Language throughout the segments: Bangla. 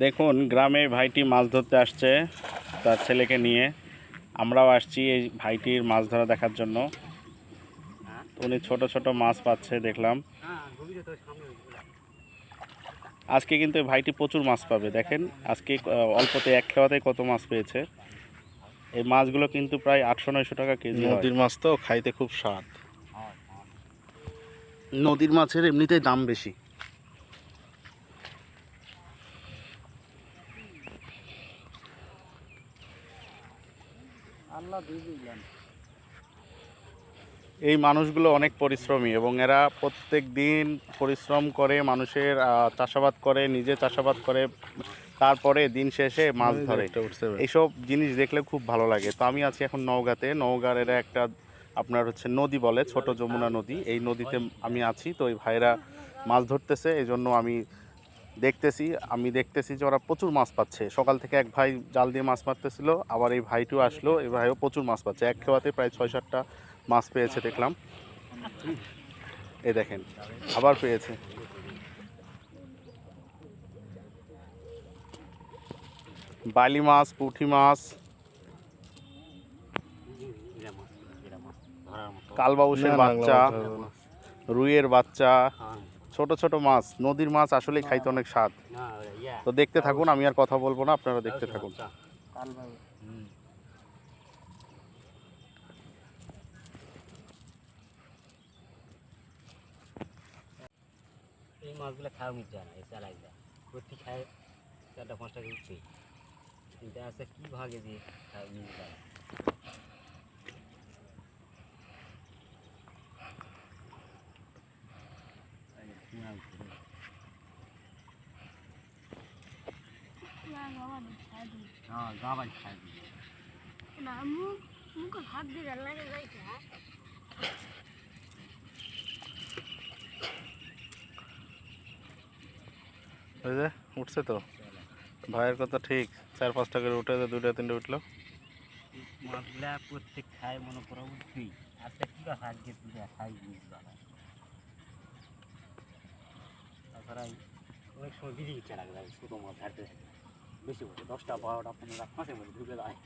দেখুন গ্রামে ভাইটি মাছ ধরতে আসছে তার ছেলেকে নিয়ে। আমরাও আসছি এই ভাইটির মাছ ধরা দেখার জন্য। উনি ছোট ছোট মাছ পাচ্ছে দেখলাম। আজকে কিন্তু এই ভাইটি প্রচুর মাছ পাবে দেখেন। আজকে অল্পতে এক খাওয়াতে কত মাছ পেয়েছে। এই মাছগুলো কিন্তু প্রায় আটশো নয়শো টাকা কেজি নদীর মাছ তো খাইতে খুব স্বাদ। নদীর মাছের এমনিতেই দাম বেশি। আল্লাহ এই মানুষগুলো অনেক পরিশ্রমী এবং এরা প্রত্যেক দিন পরিশ্রম করে মানুষের চাষাবাদ করে নিজে চাষাবাদ করে তারপরে দিন শেষে মাছ ধরে। উঠছে এইসব জিনিস দেখলে খুব ভালো লাগে। তো আমি আছি এখন নওগাঁতে। নওগাঁর এরা একটা আপনার হচ্ছে নদী বলে ছোট যমুনা নদী। এই নদীতে আমি আছি। তো এই ভাইরা মাছ ধরতেছে এই জন্য আমি দেখতেছি আমি দেখতেছি যে ওরা প্রচুর মাছ পাচ্ছে। সকাল থেকে এক ভাই জাল দিয়ে মাছ মারতেছিল আবার এই ভাইটিও আসলো এই ভাইও প্রচুর মাছ পাচ্ছে। এক খেওয়াতে প্রায় ছয় সাতটা মাছ পেয়েছে দেখলাম। এ দেখেন আবার পেয়েছে। বালি মাছ পুঁটি মাছ কালবাউসের না, বাচ্চা। রুইয়ের বাচ্চা ছোট ছোট মাছ নদীর মাছ আসলে খাইতে অনেক স্বাদ। তো দেখতে থাকুন আমি আর কথা বলব না আপনারা দেখতে থাকুন। এই মাছগুলো খাওয়া মিট যায় না এই চালাই যায়। প্রতি খায় চারটা পাঁচটা উঠছে কিন্তু আছে কি ভাগে দিয়ে খাওয়া মিট যায় না। এই যে কি নাম ছিল? হ্যাঁ গা বাড়ি খাই দিবে না মুখ মুখ হাত দিয়ে লাগে যাইছে ওই যে উঠছে তো। ভাইয়ের কথা ঠিক, চার পাঁচটা করে উঠে দুইটা তিনটে উঠল। প্রত্যেক খায় মনে করো উঠবি আচ্ছা কি বা ভাগ্যে তুলে খাই জিনিস বানা তাছাড়া অনেক সময় বিড়ি যায় ছোটো বেশি বলে দশটা, বারোটা, পনেরোটা মাসে মধ্যে ঢুকে যায়।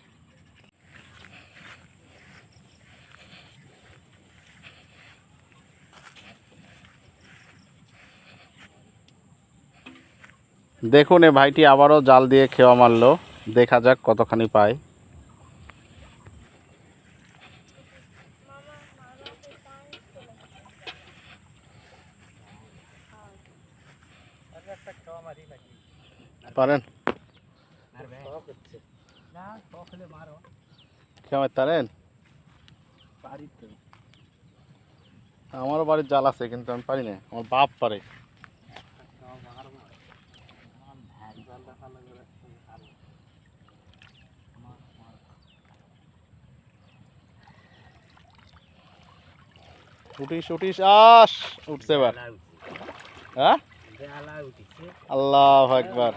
দেখুন, এ ভাইটি আবারও জাল দিয়ে খেওয়া মারলো। দেখা যাক কতখানি পায়। পারেন মারবে না সকালে মারো কেমন তারেন আমারও বাড়ির জাল আছে কিন্তু আমি পারি না। আমার বাপ পারে। উঠিস উঠিস আস! উঠছে এবার। হ্যাঁ? আল্লাহ একবার